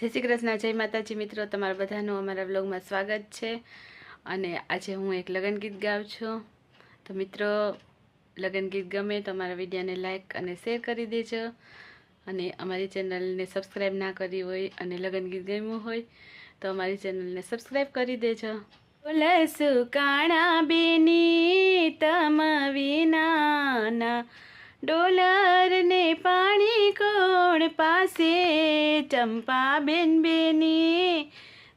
જય શ્રી કૃષ્ણ, જય માતાજી મિત્રો, તમારા બધાનું અમારા વ્લોગમાં સ્વાગત છે. અને આજે હું એક લગ્ન ગીત ગાઉં છું. તો મિત્રો, લગ્ન ગીત ગમે તો અમારા વિડીયોને લાઇક અને શેર કરી દેજો. અને અમારી ચેનલને સબસ્ક્રાઈબ ના કરી હોય અને લગ્ન ગીત ગમ્યું હોય, તો અમારી ચેનલને સબસ્ક્રાઈબ કરી દેજો. બોલે કાણા બેની તમ વિનાના? ડોલરને પાણી કોણ પાસે ચંપા બેન બેની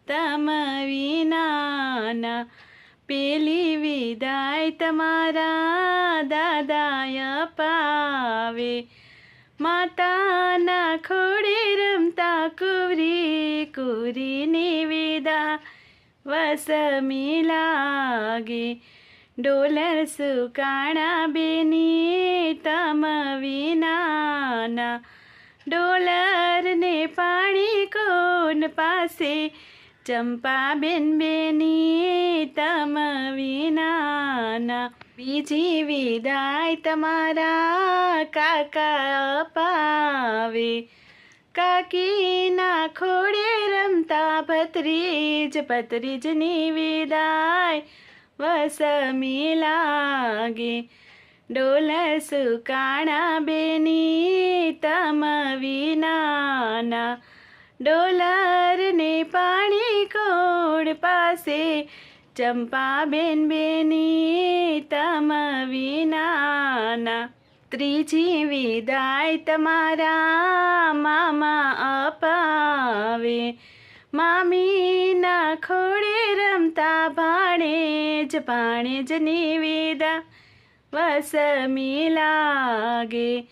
તમ વિનાના પેલી વિદાય તમારા દાદાય પાવે માતાના ખોડે રમતા કુરી કુરીની નિવેદા વસમી લાગે ડોલર સુકાણા બેની તમ વિનાના કોણ પાસે ચંપા બેન તમ વિનાના. બીજી વિદાય તમારા કાકા અપાવે. કાકીના ખોડે રમતા ભત્રીજ, ભત્રીજની વિદાય વસમી લાગે. ડોલ સુકાણા બેની ડોલર ને પાણી કોણ પાસે ચંપા બેન બેની તમ વિનાના ત્રીજી વિદાય તમારા મામા અપાવે. મામીના ખોડે રમતા ભાણે જ પાણી જ નિવેદા વસમી લાગે.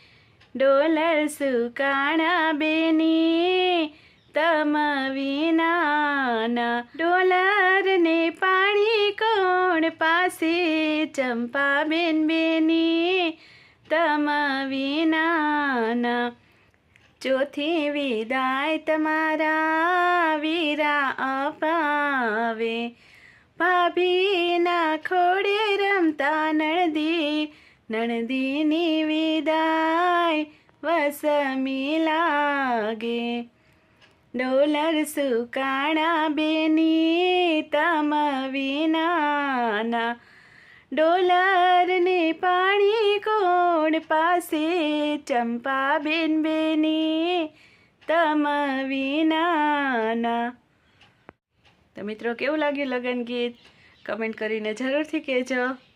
ડોલર સુકાણા બેની વિનાના ડોલરને પાણી કોણ પાસે? ચંપા બેન બેની, તમ વિનાના. ચોથી વિદાય તમારા વીરા અપાવે. ભાભીના ખોડે રમતા નણદી, નણદીની વિદાય વસમી લાગે. ડોલર સુકાણા બેની તમ વિનાના. ડોલરને પાણી કોણ પાસે ચંપા બેન બેની તમ તો મિત્રો, કેવું લાગ્યું લગ્ન ગીત? કમેન્ટ કરીને જરૂરથી કહેજો.